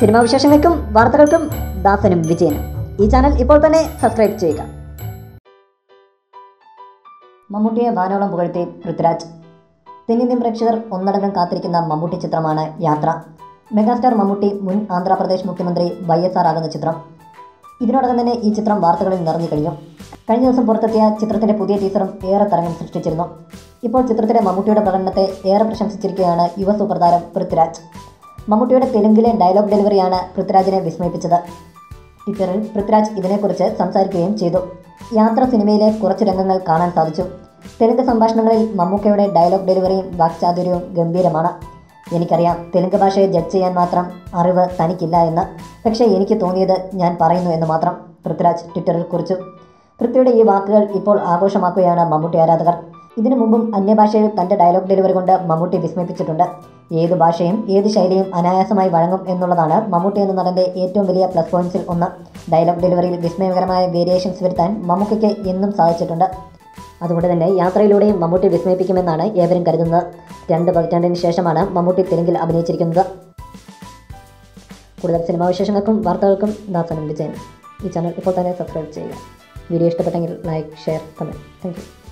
Cinema വിശേഷങ്ങൾക്കും വാർത്തകൾക്കും ദാസനും വിജയനും. ഈ ചാനൽ ഇപ്പോൾ തന്നെ സബ്സ്ക്രൈബ് ചെയ്യുക. മമ്മൂട്ടിയെ വാനോളം പുകഴ്ത്തി പൃഥ്വിരാജ്. തെന്നിന്ത്യൻ പ്രേക്ഷകർ ഒന്നടങ്കം കാത്തിരിക്കുന്ന മമ്മൂട്ടി ചിത്രമാണ് യാത്ര. മെഗാസ്റ്റാർ മമ്മൂട്ടി മുൻ ആന്ധ്രാപ്രദേശ് മുഖ്യമന്ത്രി വൈ എസ് ആർ ആകുന്ന ചിത്രം. ഇതിനോടകം തന്നെ ഈ ചിത്രം വാർത്തകളിൽ നിറഞ്ഞു കഴിഞ്ഞു. കഴിഞ്ഞ ദിവസം പുറത്തെത്തിയ ചിത്രത്തിന്റെ പുതിയ ടീസറും ഏറെ തരംഗം സൃഷ്ടിച്ചിരുന്നു. ഇപ്പോൾ ചിത്രത്തിലെ മമ്മൂട്ടിയുടെ പ്രകടനത്തെ ഏറെ പ്രശംസിച്ചിരിക്കുകയാണ് യുവ സൂപ്രധാരം താരം പൃഥ്വിരാജ്. മമ്മൂട്ടിയുടെ തെലുങ്കിലെ ഡയലോഗ് ഡെലിവറിയാണ് പൃഥ്വിരാജിനെ വിസ്മയിപ്പിച്ചത്. ട്വിറ്ററിൽ പൃഥ്വിരാജ് ഇതിനെക്കുറിച്ച് സംസാരിക്കുകയും ചെയ്തു. യാത്ര സിനിമയിലെ കുറച്ച് രംഗങ്ങൾ കാണാൻ സാധിച്ചു. തെലുങ്ക് സംഭാഷണങ്ങളിൽ മമ്മൂക്കയുടെ ഡയലോഗ് ഡെലിവറിയും വാക്ചാതുര്യവും ഗംഭീരമാണ്. എനിക്കറിയാം തെലുങ്ക് ഭാഷയെ ജഡ്ജ് ചെയ്യാൻ മാത്രം അറിവ് തനിക്കില്ല എന്ന്. പക്ഷേ എനിക്ക് തോന്നിയത് ഞാൻ പറയുന്നു എന്ന് മാത്രം. പൃഥ്വിരാജ് ട്വിറ്ററിൽ കുറിച്ചു. പൃഥ്വിയുടെ ഈ വാക്കുകൾ ഇപ്പോൾ ആഘോഷമാക്കുകയാണ് മമ്മൂട്ടി ആരാധകർ. ഇതിനു മുമ്പും അന്യഭാഷയിൽ തന്റെ ഡയലോഗ് ഡെലിവറി കൊണ്ട് മമ്മൂട്ടി വിസ്മയിപ്പിച്ചിട്ടുണ്ട്. ഏത് ഭാഷയും ഏത് ശൈലിയും അനായാസമായി വഴങ്ങും എന്നുള്ളതാണ് മമ്മൂട്ടി എന്ന നടന്റെ ഏറ്റവും വലിയ പ്ലസ് പോയിന്റ്സിൽ ഒന്ന്. ഡയലോഗ് ഡെലിവറിയിൽ വിസ്മയകരമായ വേരിയേഷൻസ് വരുത്താൻ മമ്മൂക്കയ്ക്ക് എന്നും സാധിച്ചിട്ടുണ്ട്. അതുകൊണ്ട് തന്നെ യാത്രയിലൂടെയും മമ്മൂട്ടി വിസ്മയിപ്പിക്കുമെന്നാണ് ഏവരും കരുതുന്നത്. രണ്ട് പതിറ്റാണ്ടിന് ശേഷമാണ് മമ്മൂട്ടി തെലുങ്കിൽ അഭിനയിച്ചിരിക്കുന്നത്. കൂടുതൽ സിനിമാ വിശേഷങ്ങൾക്കും വാർത്തകൾക്കും ദാസനം വിജയൻ. ഈ ചാനൽ ഇപ്പോൾ തന്നെ സബ്സ്ക്രൈബ് ചെയ്യുക. വീഡിയോ ഇഷ്ടപ്പെട്ടെങ്കിൽ ലൈക്ക് ഷെയർ കമന്റ് താങ്ക്